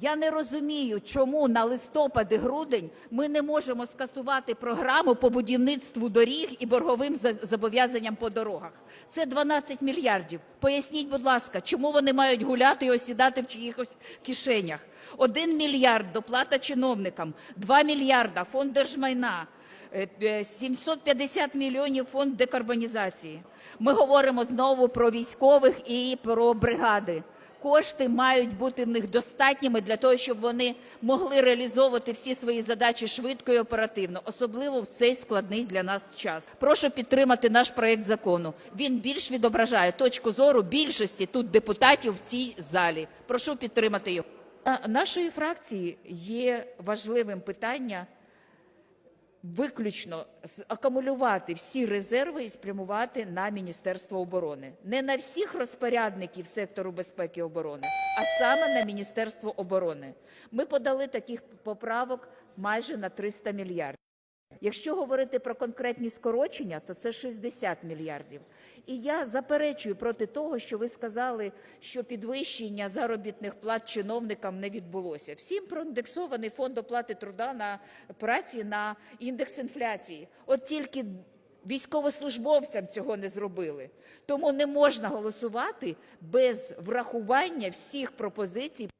Я не розумію, чому на листопад і грудень ми не можемо скасувати програму по будівництву доріг і борговим за- зобов'язанням по дорогах. Це 12 мільярдів. Поясніть, будь ласка, чому вони мають гуляти і осідати в чиїхось кишенях? 1 мільярд доплата чиновникам, 2 мільярда фонд держмайна. е, е, 750 мільйонів фонд декарбонізації. Ми говоримо знову про військових і про бригади. Кошти мають бути в них достатніми для того, щоб вони могли реалізовувати всі свої задачі швидко і оперативно, особливо в цей складний для нас час. Прошу підтримати наш проект закону. Він більш відображає точку зору більшості тут депутатів в цій залі. Прошу підтримати його. Нашої фракції є важливим питання виключно акумулювати всі резерви і спрямувати на Міністерство оборони. Не на всіх розпорядників сектору безпеки і оборони, а саме на Міністерство оборони. Ми подали таких поправок майже на 300 мільярдів. Якщо говорити про конкретні скорочення, то це 60 мільярдів. І я заперечую проти того, що ви сказали, що підвищення заробітних плат чиновникам не відбулося. Всім проіндексований фонд оплати труда на праці на індекс інфляції. От тільки військовослужбовцям цього не зробили. Тому не можна голосувати без врахування всіх пропозицій.